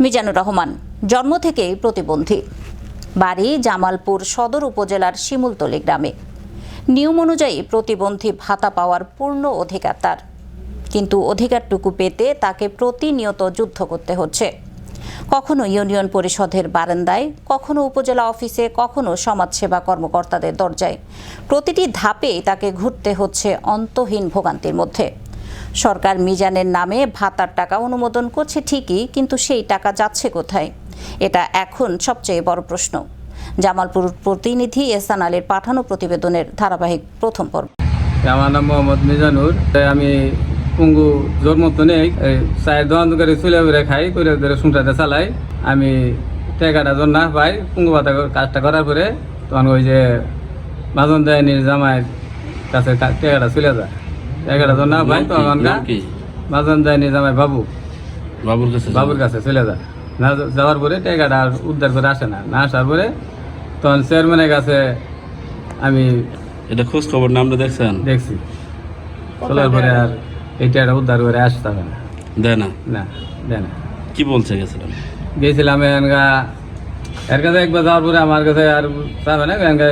মিজানুর রহমান, জন্ম থেকেই প্রতিবন্ধী। বাড়ি জামালপুর সদর উপজেলার শিমুলতলি গ্রামে। নিয়ম অনুযায়ী প্রতিবন্ধী ভাতা পাওয়ার পূর্ণ অধিকার তার। কিন্তু অধিকারটুকু পেতে তাকে প্রতিনিয়ত যুদ্ধ করতে হচ্ছে। কখনো ইউনিয়ন পরিষদের বারান্দায়, কখনো উপজেলা অফিসে, কখনো সমাজসেবা কর্মকর্তাদের দরজায়। প্রতিটি ধাপেই তাকে ঘুরতে হচ্ছে অন্তহীন ভোগান্তির মধ্যে। সরকার মিজানের নামে ভাতার টাকা অনুমোদন করছে ঠিকই, কিন্তু সেই টাকা যাচ্ছে কোথায়? এটা এখন সবচেয়ে বড় প্রশ্ন। জামালপুর প্রতিনিধি এসান আলীর পাঠানো প্রতিবেদনের ধারাবাহিক প্রথম পর্ব। আমার নাম মোহাম্মদ মিজানুর। আমি পুঙ্গু জন্ম তো নেই চায়ের দোকান করে চুলে বেড়ে খাই করে ধরে সুনটাতে চালাই। আমি টেকাটা যখন না পাই, পুঙ্গু পাতা কাজটা করার পরে তখন ওই যে মাজন দেয়নির জামাইয়ের কাছে টেকাটা চলে যায়। টেকাটা যখন না পাই নাম কি? মাজন দেয়নির জামাই বাবু। বাবুর কাছে বাবুর কাছে চলে যায় না যাওয়ার পরে টেকাটা আর উদ্ধার করে আসে না। না আসার পরে তখন চেয়ারম্যানের কাছে আমি এটা খোঁজ খবর নামটা দেখছেন? দেখছি। চলার পরে আর এইটা একটা উদ্ধার করে আসতে হবে না। দেয় না? না দেয় না। কি বলছে গেছিলাম গেছিলাম এনগা এর কাছে একবার যাওয়ার পরে আমার কাছে আর যাবে না এনগা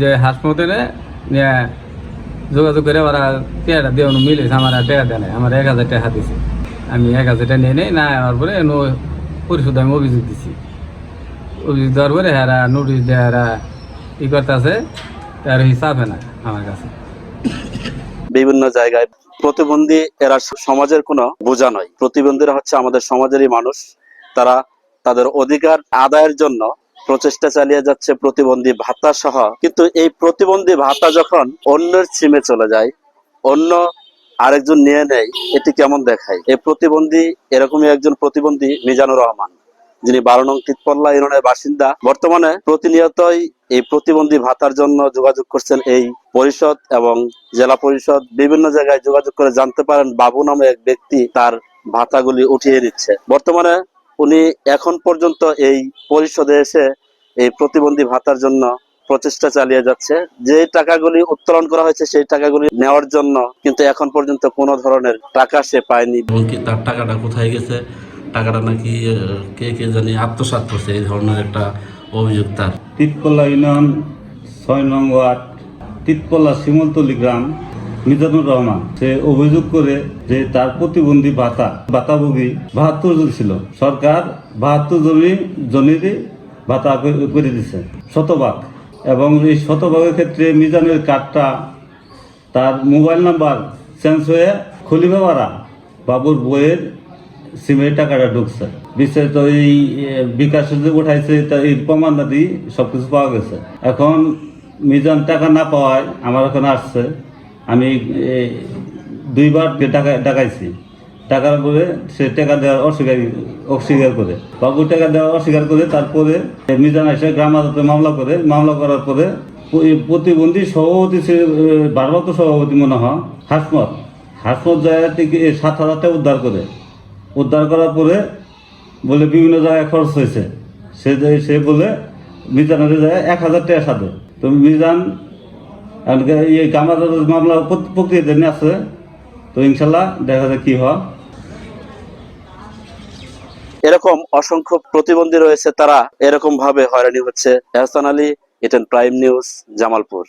যে হাসপাতালে নিয়ে যোগাযোগ করে ওরা টেয়াটা দিয়ে মিলেছে আমার আর দেয় নাই। আমার এক হাজার টাকা দিছে। আমি এক হাজার টাকা নিয়ে নেই, না আমার পরে পরিশোধ আমি অভিযোগ দিছি। অভিযোগ দেওয়ার পরে এরা নোটিশ দেয়, এরা ই করতেছে আর হিসাব না আমার কাছে। বিভিন্ন জায়গায় প্রতিবন্ধী এরা সমাজের কোনো বোঝা নয়। প্রতিবন্ধীরা হচ্ছে আমাদের সমাজেরই মানুষ। তারা তাদের অধিকার আদায়ের জন্য প্রচেষ্টা চালিয়ে যাচ্ছে প্রতিবন্ধী ভাতা সহ। কিন্তু এই প্রতিবন্ধী ভাতা যখন অন্যের সিমে চলে যায়, অন্য আরেকজন নিয়ে নেয়, এটি কেমন দেখায়? এই প্রতিবন্ধী এরকমই একজন প্রতিবন্ধী মিজানুর রহমান, যিনি বারো নং তিতপল্লা ইউনিয়নের বাসিন্দা। বর্তমানে প্রতিনিয়তই এই প্রতিবন্ধী ভাতার জন্য যোগাযোগ করছেন এই পরিষদ এবং জেলা পরিষদ। বিভিন্ন জায়গায় যোগাযোগ করে জানতে পারেন বাবু নামে এক ব্যক্তি তার ভাতাগুলি উঠিয়ে দিচ্ছে। বর্তমানে উনি এখন পর্যন্ত এই পরিষদে এসে এই প্রতিবন্ধী ভাতার জন্য প্রচেষ্টা চালিয়ে যাচ্ছে। যে টাকাগুলি উত্তোলন করা হয়েছে সেই টাকাগুলি নেওয়ার জন্য কিন্তু এখন পর্যন্ত কোনো ধরনের টাকা সে পায়নি। এবং কি তার টাকাটা কোথায় গেছে? টাকাটা নাকি কে কে জানি আত্মসাৎ করছে এই ধরনের একটা অভিযোগ তার। তিতপল্লা ইউনিয়ন ছয় নং ওয়ার্ড তিতপল্লা শিমলতলি গ্রাম। মিজানুর রহমান, সে অভিযোগ করে যে তার প্রতিবন্ধী ভাতা, ভাতাভোগী বাহাত্তর জন ছিল। সরকার বাহাত্তর জনই জনেরই ভাতা করে- দিছে। শতভাগ। এবং এই শতভাগের ক্ষেত্রে মিজানের কার্ডটা তার মোবাইল নাম্বার চেঞ্জ হয়ে খলিফাপাড়া বাবুর বইয়ের সিমের টাকাটা ঢুকছে। বিস্তারিত এই বিকাশে যে উঠাইছে, তা এই প্রমাণাদি সব কিছু পাওয়া গেছে। এখন মিজান টাকা না পাওয়ায় আমার ওখানে আসছে। আমি দুইবার টাকা ডাকাইছি। টাকার পরে সে টাকা দেওয়ার অস্বীকার অস্বীকার করে। বাবু টাকা দেওয়ার অস্বীকার করে তারপরে মিজান এসে গ্রাম আদালতে মামলা করে। মামলা করার পরে প্রতিবন্ধী সভাপতি এ, ভারপ্রাপ্ত সভাপতি মনে হয় হাসমত। হাসমত জায়গা থেকে সাত হাজার উদ্ধার করে। উদ্ধার করার পরে বলে বিভিন্ন জায়গায় খরচ হয়েছে। সে সে বলে মিজানের জায়গায় এক হাজার টাকা সাথে। তো মিজান এই গামা মামলা প্রক- প্রক্রিয়াতে নিয়ে আছে, তো ইনশাল্লাহ দেখা যায় কি হয়। এরকম অসংখ্য প্রতিবন্ধী রয়েছে তারা এরকম ভাবে হয়রানি হচ্ছে। এহসান আলী, এটেন প্রাইম নিউজ, জামালপুর।